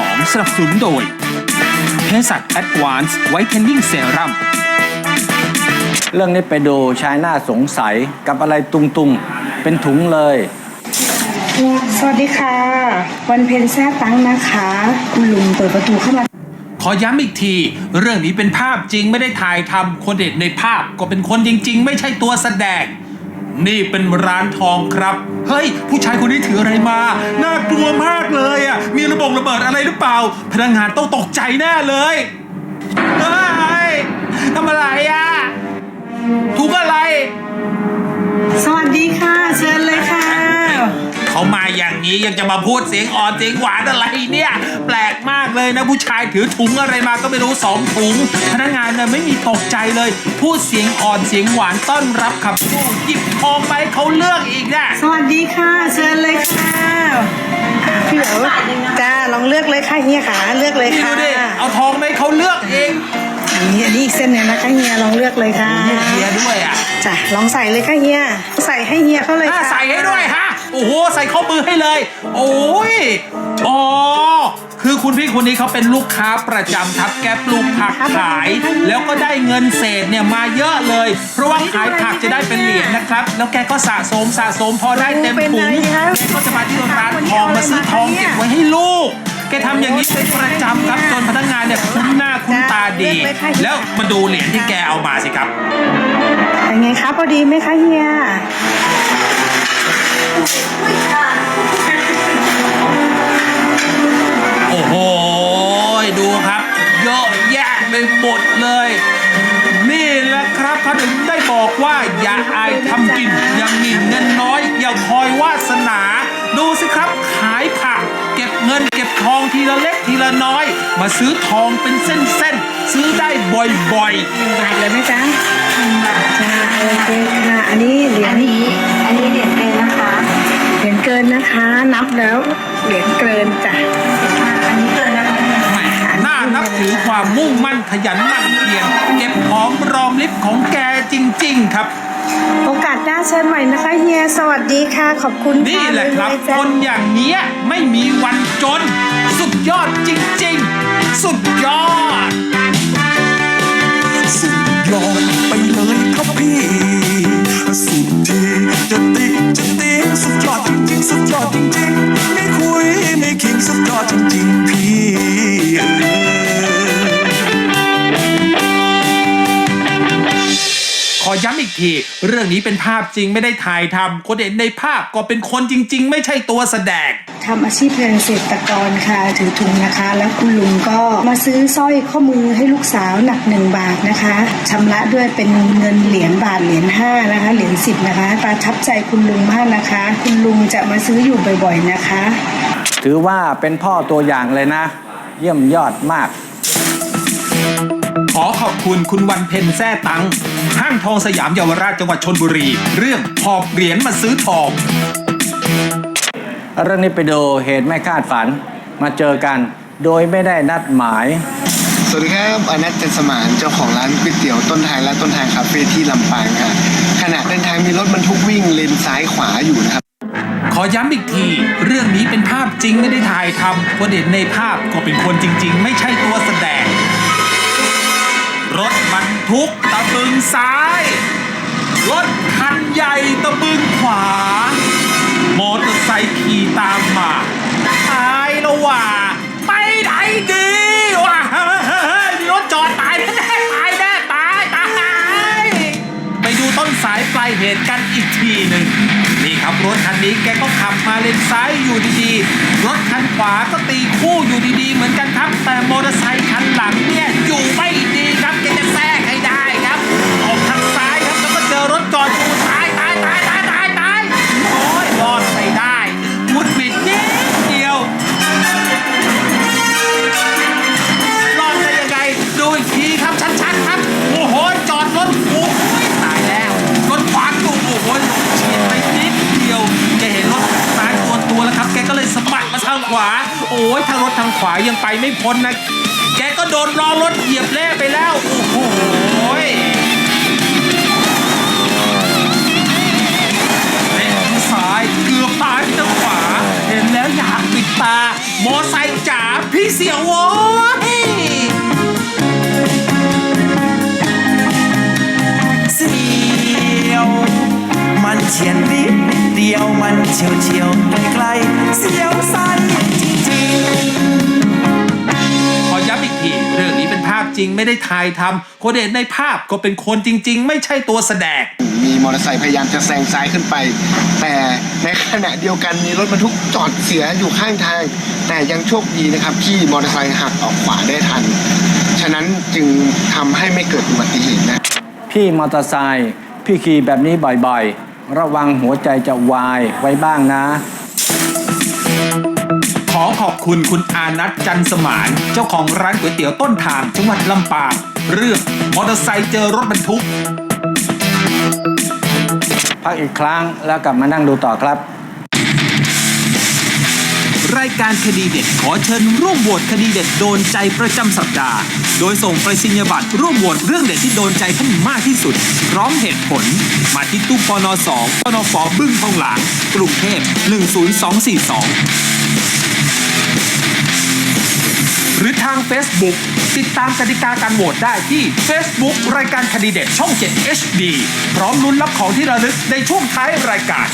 2 สนับสนุนโดยเภสัช Advanced Whitening Serum เรื่องนี้ไปดูชายหน้าสงสัยกับอะไรตุงๆ เป็นถุงเลย สวัสดีค่ะ วันเพ็ญแซ่ตังนะคะ คุณลุงเปิดประตูเข้ามา ขอย้ำอีกที เรื่องนี้เป็นภาพจริงไม่ได้ถ่ายทำคนเด็ดในภาพก็เป็นคนจริง ๆ ไม่ใช่ตัวแสดง นี่เป็นร้านทองครับ เฮ้ย ผู้ชายคนนี้ถืออะไรมา น่ากลัวมากเลยอะ มีระบบระเบิดอะไรหรือเปล่า พนักงานต้องตกใจแน่เลยเฮ้ยทำอะไรอะถุงอะไร สวัสดีค่ะ เชิญเลยค่ะ เขามาอย่างนี้ยังจะมาพูดเสียงอ่อนเสียงหวานอะไรเนี่ย แปลกมาก เลยนะผู้ชายถือถุงอะไรมาก็ไม่รู้สองถุง พนักงานเนี่ยไม่มีตกใจเลย พูดเสียงอ่อนเสียงหวานต้อนรับขับสู้หยิบทองไปเขาเลือกอีกนะสวัสดีค่ะ เชิญเลยค่ะพี่เหลวจ้าลองเลือกเลยค่ะเฮียขาเลือกเลยนี่ค่ะดูดิเอาทองไปเขาเลือกเองนี่อันนี้อีกเส้นหนึงนะคะเฮียลองเลือกเลยค่ะเฮียด้วยอะจ้ะลองใส่เลยค่ะเฮียใส่ให้เฮียเขาเลยอะค่ะ ใส่ให้ด้วยฮะโอ้โหใส่ข้อมือให้เลย โอ้ยอ๋อ คือคุณพี่คนนี้เขาเป็นลูกค้าประจำครับ แกปลูกผักขาย แล้วก็ได้เงินเศษเนี่ยมาเยอะเลย เพราะว่าขายผักจะได้เป็นเหรียญนะครับ แล้วแกก็สะสมสะสมพอได้เต็มถุงแกก็จะมาที่ร้านทองมาซื้อทองเก็บไว้ให้ลูก แกทำอย่างนี้เป็นประจำครับจนพนักงานเนี่ยคุ้นหน้าคุ้นตาดี แล้วมาดูเหรียญที่แกเอามาสิครับ เป็นไงคะพอดีไหมคะเฮีย โอ้โหดูครับ เยอะแยะไปหมดเลย นี่แหละครับเขาถึงได้บอกว่าอย่าอายทำกินยังมีเงินน้อย อย่าคอยวาสนา ดูสิครับขายผัก เก็บเงินเก็บทองทีละเล็กทีละน้อย มาซื้อทองเป็นเส้นๆ ซื้อได้บ่อยบาทเลยไหมจ๊ะบาดจ้าโอเคค่ะอันนี้เหรียญอันนี้อันนี้เหรียญเกินนะคะเหรียญเกินนะคะ นับแล้วเหรียญเกินจ้ะ น่านับถือความมุ่งมั่นขยันหมั่นเพียรเก็บหอมรอมริบของแกจริง ๆ ครับ โอกาสหน้าเชิญใหม่นะคะเฮียสวัสดีค่ะขอบคุณนี่ค่ะแหละครับเลยๆจ้ะคนอย่างเนี้ยไม่มีวันจน สุดยอดจริง ๆ สุดยอด สุดยอดไปเลยครับพี่ ย้ำอีกที เรื่องนี้เป็นภาพจริงไม่ได้ถ่ายทำคนเห็นในภาพก็เป็นคนจริง ๆ ไม่ใช่ตัวแสดงทำอาชีพเป็นเกษตรกรค่ะถือถุงนะคะ แล้วคุณลุงก็มาซื้อสร้อยข้อมือให้ลูกสาวหนักหนึ่งบาทนะคะชำระด้วยเป็นเงินเหรียญบาทเหรียญห้านะคะเหรียญสิบนะคะประทับใจคุณลุงมากนะคะ คุณลุงจะมาซื้ออยู่บ่อยๆนะคะ ถือว่าเป็นพ่อตัวอย่างเลยนะ เยี่ยมยอดมากข อขอบคุณคุณวันเพ็ญแซ่ตัง ห้างทองสยามเยาวราชจังหวัดชนบุรี เรื่องหอบเหรียญมาซื้อทอง เรื่องนี้ไปดูเหตุไม่คาดฝันมาเจอกันโดยไม่ได้นัดหมาย สวัสดีครับอนัทจันสมานเจ้าของร้านก๋วยเตี๋ยวต้นทางและต้นทางคาเฟ่ที่ลำปางค่ะขณะเดินทางมีรถบรรทุกวิ่งเลนซ้ายขวาอยู่นะครับ ขอย้ำอีกที เรื่องนี้เป็นภาพจริงไม่ได้ถ่ายทำคนเห็นในภาพก็เป็นคนจริง ๆ ไม่ใช่ตัวแสดง รถบรรทุกตะบึงซ้าย รถคันใหญ่ตะบึงขวา มอเตอร์ไซค์ขี่ตามมาตายแล้วว่ะไปไหนดีว่ะมีรถจอดตายแน่ตายแน่ตายตายไปดูต้นสายปลายเหตุกันอีกทีหนึ่งนี่ครับรถคันนี้แกก็ขับมาเลนซ้ายอยู่ดีๆ รถคันขวาก็ตีคู่อยู่ดีๆ เหมือนกันครับ แต่มอเตอร์ไซค์คันหลังเนี่ยอยู่ไม่ โอ้ยทางรถทางขวายังไปไม่พ้นนะ แกก็โดนล้อรถเหยียบเละไปแล้ว โอ้โหเห็นทางซ้ายเกือบตายไปทางขวา เห็นแล้วอยากปิดตา มอไซค์จ๋าพิสียวโว้ยเสียว มันเฉียนนิดเดียวมันเฉียวเฉียว จริงไม่ได้ถ่ายทำคนเห็นในภาพก็เป็นคนจริง ๆ ไม่ใช่ตัวแสดง มีมอเตอร์ไซค์พยายามจะแซงซ้ายขึ้นไป แต่ในขณะเดียวกันมีรถบรรทุกจอดเสียอยู่ข้างทาง แต่ยังโชคดีนะครับที่มอเตอร์ไซค์หักออกขวาได้ทัน ฉะนั้นจึงทำให้ไม่เกิดอุบัติเหตุนะ พี่มอเตอร์ไซค์พี่ขี่แบบนี้บ่อยๆ ระวังหัวใจจะวายไว้บ้างนะข อขอบคุณคุณอานัทจันสมาน เจ้าของร้านก๋วยเตี๋ยวต้นทางจังหวัดลำปางเรื่องมอเตอร์ไซค์เจอรถบรรทุก พักอีกครั้งแล้วกลับมานั่งดูต่อครับ รายการคดีเด็ดขอเชิญร่วมโหวตคดีเด็ดโดนใจประจำสัปดาห์ โดยส่งไปรษณียบัตรร่วมโหวตเรื่องเด็ดที่โดนใจท่านมากที่สุด พร้อมเหตุผล มาที่ตู้ปน2ปนฟบึ้งทองหลางกรุงเทพ10242 รือทาง Facebook ติดตามกติกาการโหวตได้ที่ Facebook รายการคดีเด็ดช่อง 7 HD พร้อมลุ้นรับของที่ระลึกในช่วงท้ายรายการ